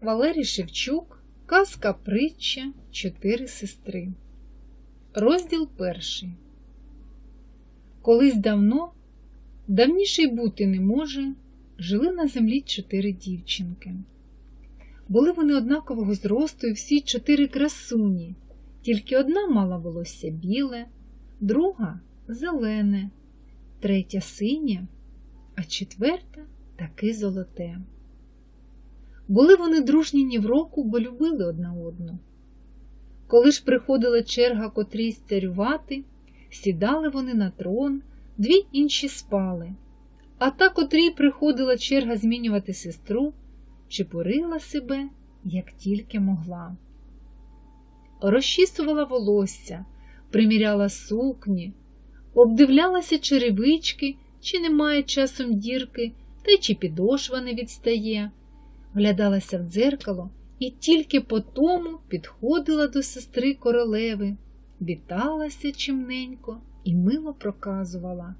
Валерій Шевчук, казка притча Чотири сестри. Розділ перший. Колись давно, давніше й бути не може, жили на землі чотири дівчинки. Були вони однакового зросту і всі чотири красуні, тільки одна мала волосся біле, друга зелене, третя синє, а четверта таки золоте. Були вони дружні ні в року, бо любили одна одну. Коли ж приходила черга котрійсь царювати, сідали вони на трон, дві інші спали, а та, котрій приходила черга змінювати сестру, чепурила себе, як тільки могла. Розчісувала волосся, приміряла сукні, обдивлялася черевички, чи немає часом дірки, та й чи підошва не відстає вглядалася в дзеркало і тільки по тому підходила до сестри королеви, віталася чимненько і мило проказувала.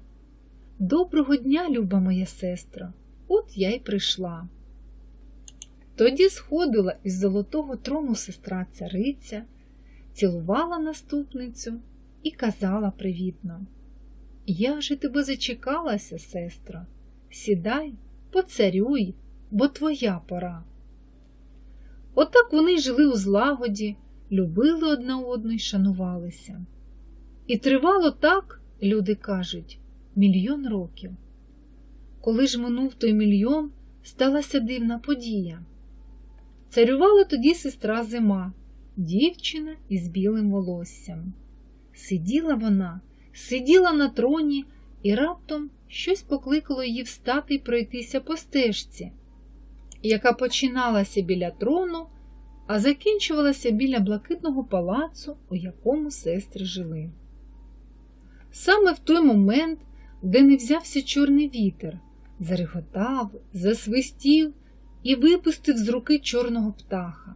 Доброго дня, люба моя сестра, от я й прийшла. Тоді сходила із золотого трону сестра цариця, цілувала наступницю і казала привітно. Я вже тебе зачекалася, сестро, сідай, поцарюй бо твоя пора. Отак вони жили у злагоді, любили одна одну й шанувалися. І тривало так, люди кажуть, мільйон років. Коли ж минув той мільйон, сталася дивна подія. Царювала тоді сестра зима, дівчина із білим волоссям. Сиділа вона, сиділа на троні, і раптом щось покликало її встати й пройтися по стежці яка починалася біля трону, а закінчувалася біля блакитного палацу, у якому сестри жили. Саме в той момент, де не взявся чорний вітер, зареготав, засвистів і випустив з руки чорного птаха.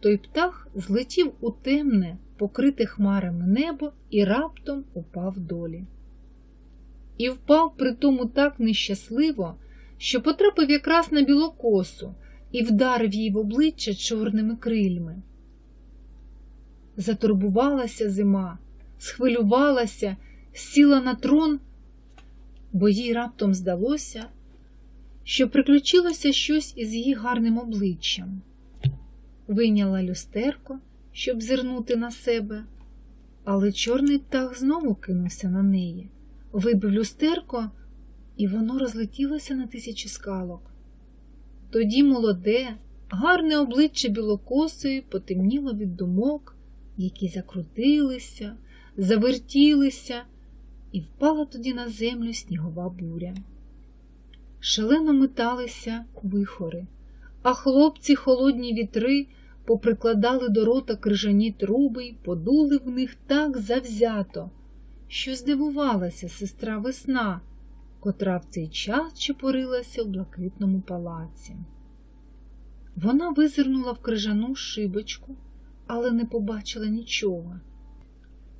Той птах злетів у темне, покрите хмарами небо і раптом упав долі. І впав при тому так нещасливо, що потрапив якраз на білокосу і вдарив їй в обличчя чорними крильми. Затурбувалася зима, схвилювалася, сіла на трон, бо їй раптом здалося, що приключилося щось із її гарним обличчям. Вийняла люстерко, щоб зирнути на себе, але чорний птах знову кинувся на неї, вибив люстерко і воно розлетілося на тисячі скалок. Тоді молоде, гарне обличчя білокосої потемніло від думок, які закрутилися, завертілися, і впала тоді на землю снігова буря. Шалено металися вихори, а хлопці холодні вітри поприкладали до рота крижані труби й подули в них так завзято, що здивувалася сестра весна котра в цей час чепурилася в блакитному палаці. Вона визирнула в крижану шибочку, але не побачила нічого,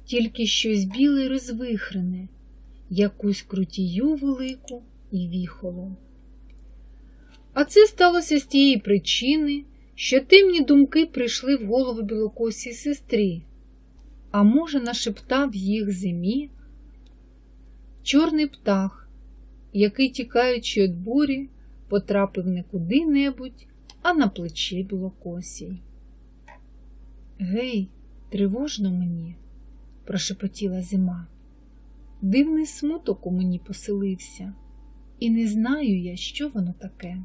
тільки щось біле й розвихрене, якусь крутію велику і віхолу. А це сталося з тієї причини, що темні думки прийшли в голову білокосій сестрі, а може, нашептав їх зимі. Чорний птах, який, тікаючи від бурі, потрапив не куди-небудь, а на плече білокосій. Гей, тривожно мені, прошепотіла зима. Дивний смуток у мені поселився, і не знаю я, що воно таке.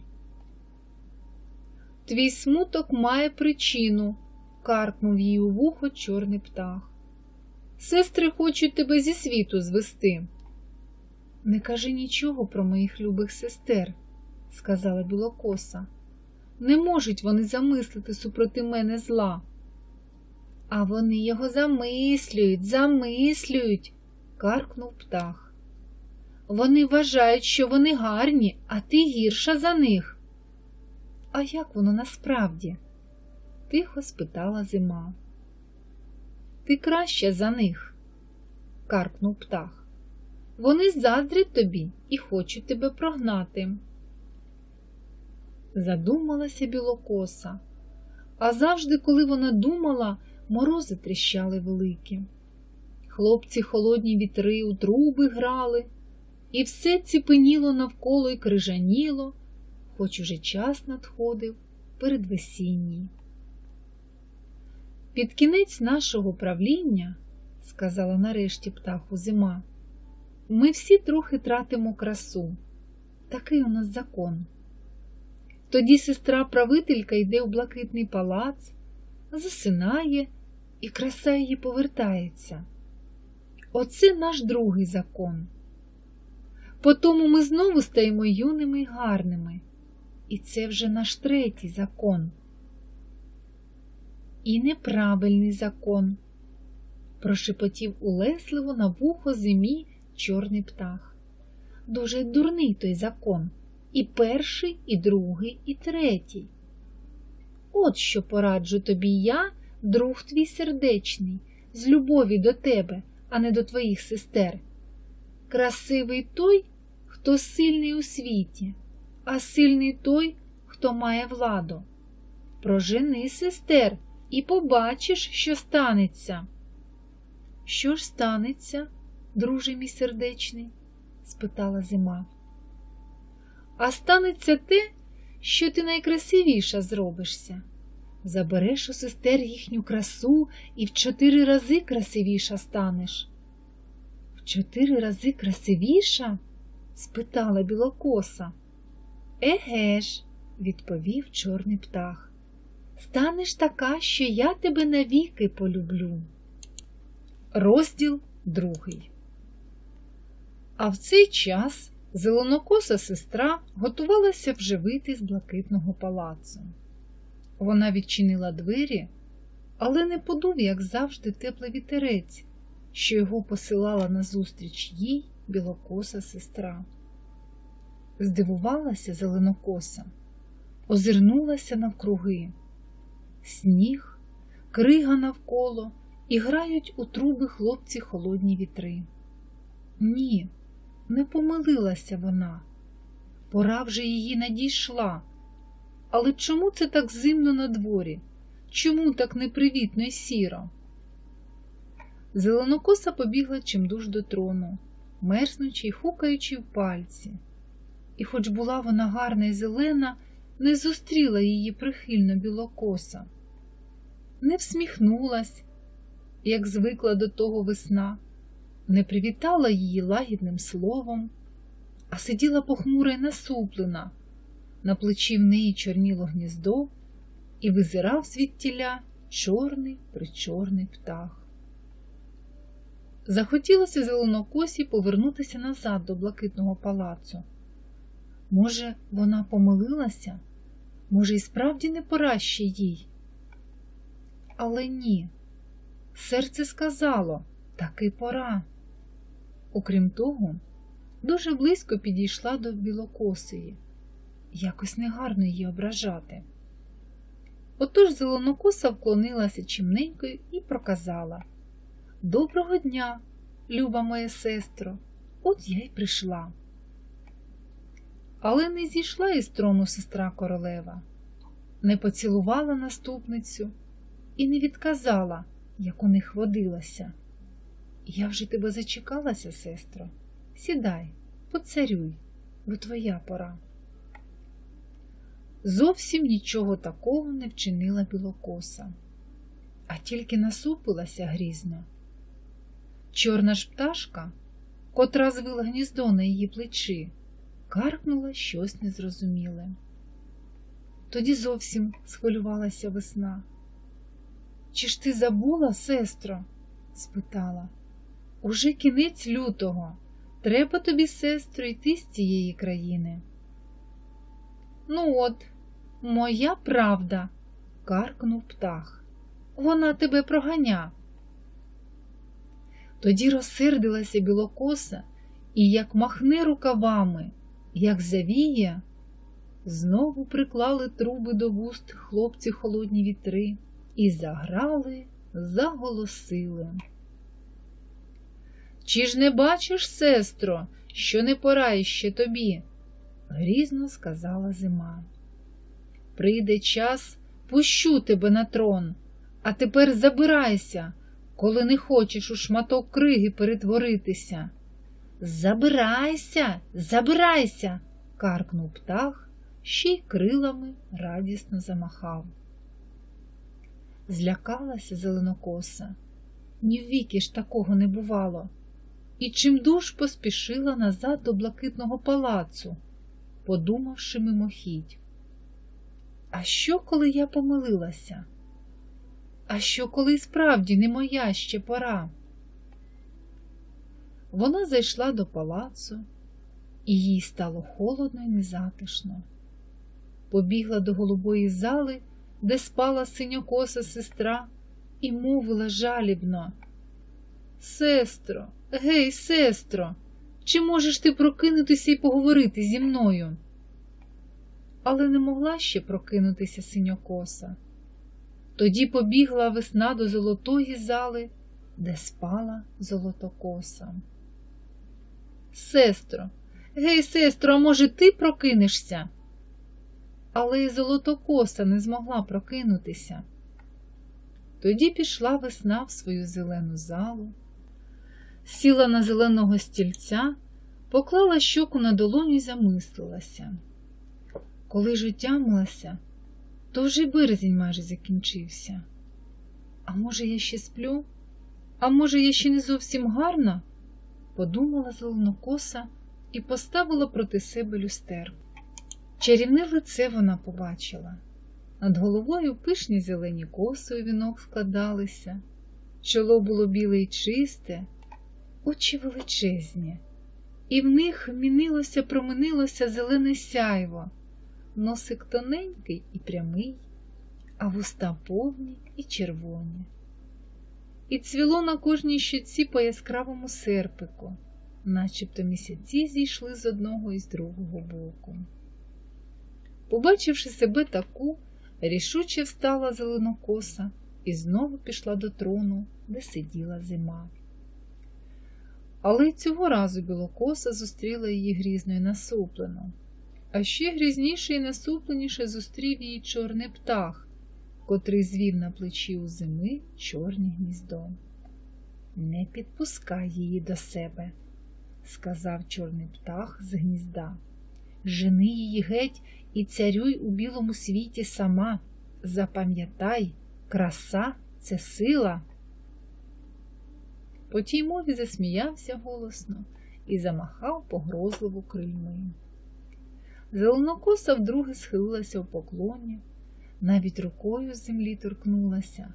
Твій смуток має причину, каркнув їй у вухо чорний птах. Сестри хочуть тебе зі світу звести. Не кажи нічого про моїх любих сестер, сказала білокоса. Не можуть вони замислити супроти мене зла. А вони його замислюють, замислюють, каркнув птах. Вони вважають, що вони гарні, а ти гірша за них. А як воно насправді? тихо спитала зима. Ти краща за них, каркнув птах. Вони заздрять тобі і хочуть тебе прогнати. задумалася білокоса. А завжди, коли вона думала, морози тріщали великі. Хлопці холодні вітри у труби грали, і все ціпеніло навколо і крижаніло, хоч уже час надходив передвесінній. Під кінець нашого правління, сказала нарешті птаху зима, ми всі трохи тратимо красу. Такий у нас закон. Тоді сестра правителька йде в блакитний палац, засинає, і краса її повертається. Оце наш другий закон. Потому ми знову стаємо юними й гарними. І це вже наш третій закон. І неправильний закон, прошепотів улесливо на вухо зимі чорний птах. Дуже дурний той закон. І перший, і другий, і третій. От що пораджу тобі я, друг твій сердечний, з любові до тебе, а не до твоїх сестер. Красивий той, хто сильний у світі, а сильний той, хто має владу. Прожени сестер і побачиш, що станеться. Що ж станеться, друже мій сердечний? спитала зима. А станеться те, що ти найкрасивіша зробишся. Забереш у сестер їхню красу і в чотири рази красивіша станеш. В чотири рази красивіша? спитала білокоса. Еге ж, відповів чорний птах. Станеш така, що я тебе навіки полюблю. Розділ другий. А в цей час зеленокоса сестра готувалася вже вийти з блакитного палацу. Вона відчинила двері, але не подув, як завжди, теплий вітерець, що його посилала назустріч їй білокоса сестра. Здивувалася зеленокоса, озирнулася навкруги. Сніг, крига навколо і грають у труби хлопці холодні вітри. Ні, не помилилася вона. Пора вже її надійшла. Але чому це так зимно на дворі? Чому так непривітно й сіро? Зеленокоса побігла чимдуж до трону, мерзнучи й хукаючи в пальці. І, хоч була вона гарна й зелена, не зустріла її прихильно білокоса, не всміхнулась, як звикла до того весна, не привітала її лагідним словом, а сиділа похмура й насуплена. На плечі в неї чорніло гніздо і визирав звідтіля чорний причорний птах. Захотілося зеленокосі повернутися назад до блакитного палацу. Може, вона помилилася, може, і справді не пора ще їй. Але ні, серце сказало таки пора. Окрім того, дуже близько підійшла до білокосої. Якось негарно її ображати. Отож зеленокоса вклонилася чимненько і проказала Доброго дня, люба моя сестро, от я й прийшла. Але не зійшла із трону сестра королева, не поцілувала наступницю і не відказала, як у них водилася. Я вже тебе зачекалася, сестро. Сідай, поцарюй, бо твоя пора. Зовсім нічого такого не вчинила білокоса, а тільки насупилася грізно. Чорна ж пташка, котра звила гніздо на її плечі, каркнула щось незрозуміле. Тоді зовсім схвилювалася весна. Чи ж ти забула, сестро? спитала. Уже кінець лютого. Треба тобі, сестро, йти з цієї країни. Ну от, моя правда, каркнув птах. Вона тебе проганя. Тоді розсердилася білокоса і, як махне рукавами, як завіє, знову приклали труби до вуст хлопці холодні вітри і заграли, заголосили. Чи ж не бачиш, сестро, що не пора іще тобі? грізно сказала зима. Прийде час, пущу тебе на трон, а тепер забирайся, коли не хочеш у шматок криги перетворитися. Забирайся, забирайся, каркнув птах, ще й крилами радісно замахав. Злякалася зеленокоса, ні віки ж такого не бувало, і чимдуж поспішила назад до блакитного палацу, подумавши мимохідь. А що, коли я помилилася? А що, коли справді не моя ще пора? Вона зайшла до палацу, і їй стало холодно і незатишно. Побігла до голубої зали, де спала синьокоса сестра, і мовила жалібно. Сестро, гей, сестро, чи можеш ти прокинутися і поговорити зі мною? Але не могла ще прокинутися синьокоса. Тоді побігла весна до золотої зали, де спала золотокоса. Сестро, гей, сестро, а може, ти прокинешся? Але й золотокоса не змогла прокинутися. Тоді пішла весна в свою зелену залу, сіла на зеленого стільця, поклала щоку на долоню і замислилася. Коли ж отямилася, то вже березень майже закінчився. А може, я ще сплю? А може, я ще не зовсім гарна? подумала зеленокоса і поставила проти себе люстерку. Чарівне лице вона побачила. Над головою пишні зелені коси у вінок складалися, чоло було біле й чисте, очі величезні, і в них мінилося, проминилося зелене сяйво, носик тоненький і прямий, а вуста повні і червоні. І цвіло на кожній щоці по яскравому серпику, начебто місяці зійшли з одного і з другого боку. Побачивши себе таку, рішуче встала зеленокоса і знову пішла до трону, де сиділа зима. Але цього разу білокоса зустріла її грізно і насуплено, а ще грізніше і насупленіше зустрів її чорний птах, котрий звів на плечі у зими чорне гніздо. Не підпускай її до себе, сказав чорний птах з гнізда. Жени її геть і царюй у білому світі сама. Запам'ятай, краса це сила. По тій мові засміявся голосно і замахав погрозливо крильми. Зеленокоса вдруге схилилася у поклоні, навіть рукою з землі торкнулася,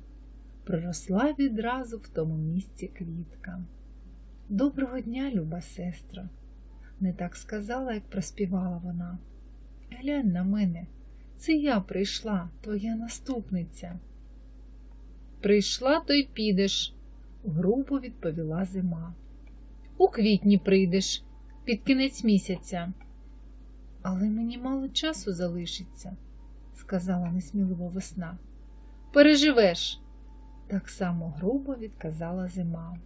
проросла відразу в тому місці квітка. Доброго дня, люба сестра, не так сказала, як проспівала вона. Глянь на мене, це я прийшла, твоя наступниця. Прийшла, то й підеш, грубо відповіла зима. У квітні прийдеш під кінець місяця. Але мені мало часу залишиться, сказала несміливо весна. Переживеш, так само грубо відказала зима.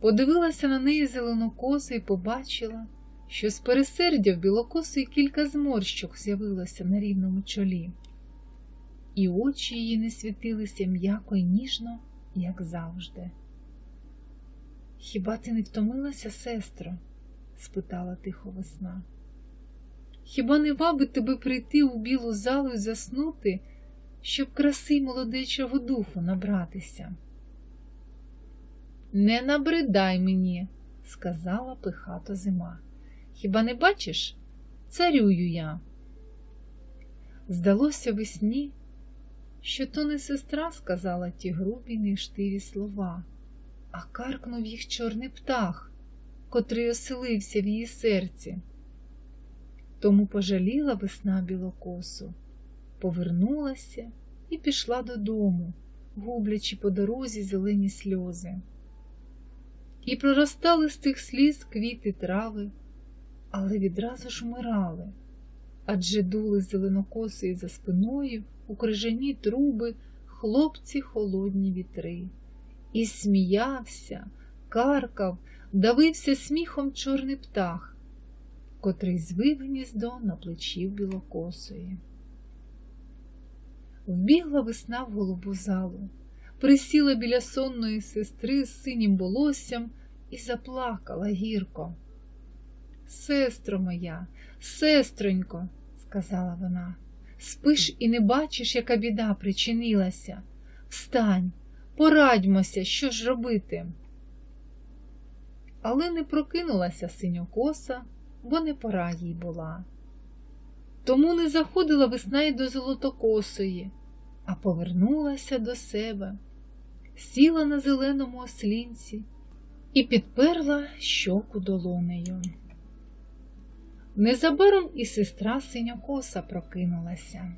Подивилася на неї зеленокоса і побачила, що з пересердя в білокосої кілька зморщок з'явилося на рівному чолі, і очі її не світилися м'яко й ніжно, як завжди. Хіба ти не втомилася, сестро? спитала тихо весна. Хіба не вабить тебе прийти у білу залу і заснути, щоб краси молодечого духу набратися? Не набридай мені, сказала пихато зима. Хіба не бачиш? Царюю я. Здалося весні, що то не сестра сказала ті грубі нештиві слова, а каркнув їх чорний птах, котрий оселився в її серці. Тому пожаліла весна білокосу, повернулася і пішла додому, гублячи по дорозі зелені сльози. І проростали з тих сліз квіти трави але відразу ж вмирали, адже дули зеленокосої за спиною у крижані труби хлопці холодні вітри, і сміявся, каркав, давився сміхом чорний птах, котрий звив гніздо на плечі білокосої. Вбігла весна в голубу залу, присіла біля сонної сестри з синім волоссям і заплакала гірко. Сестро моя, сестронько, сказала вона, спиш і не бачиш, яка біда причинилася. Встань, порадьмося, що ж робити. Але не прокинулася синьокоса, бо не пора їй була. Тому не заходила весна й до золотокосої, а повернулася до себе, сіла на зеленому ослінці і підперла щоку долонею. Незабаром і сестра синьокоса прокинулася,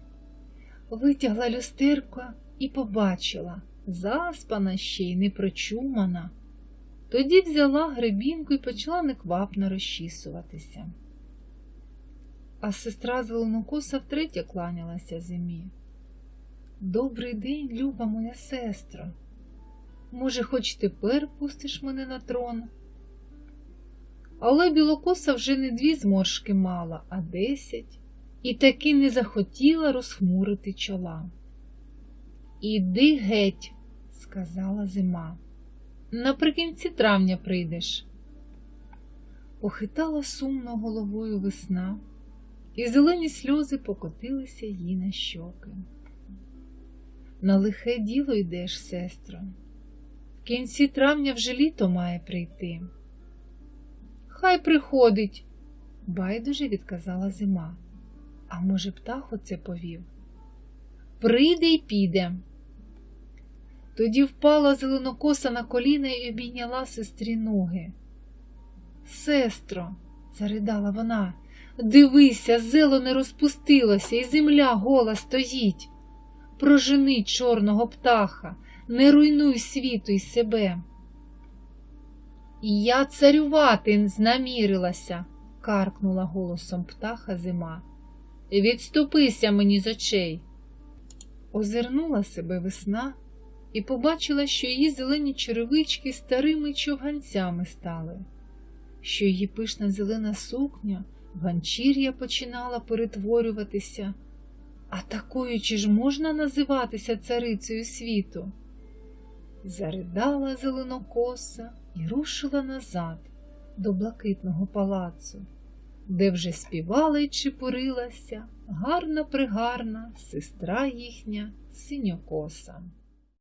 витягла люстерко і побачила, заспана ще й непрочумана. Тоді взяла гребінку і почала неквапно розчісуватися. А сестра Зеленокоса втретє кланялася зимі. Добрий день, люба моя сестро. Може, хоч тепер пустиш мене на трон? Але білокоса вже не дві зморшки мала, а десять, і таки не захотіла розхмурити чола. Іди геть, сказала зима. Наприкінці травня прийдеш. Похитала сумно головою весна, і зелені сльози покотилися їй на щоки. На лихе діло йдеш, сестро. В кінці травня вже літо має прийти. Хай приходить, байдуже відказала зима. А може, птах оце повів? Прийде й піде. Тоді впала зеленокоса на коліна і обійняла сестрі ноги. Сестро, заридала вона, дивися, зело не розпустилося, і земля гола стоїть. Прожени чорного птаха, не руйнуй світу й себе. Я царювати знамірилася, каркнула голосом птаха зима. Відступися мені з очей. Озирнула себе весна і побачила, що її зелені черевички старими човганцями стали, що її пишна зелена сукня ганчір'я починала перетворюватися, а такою чи ж можна називатися царицею світу? Заридала зеленокоса і рушила назад до блакитного палацу, де вже співала й чепурилася гарна пригарна сестра їхня синьокоса.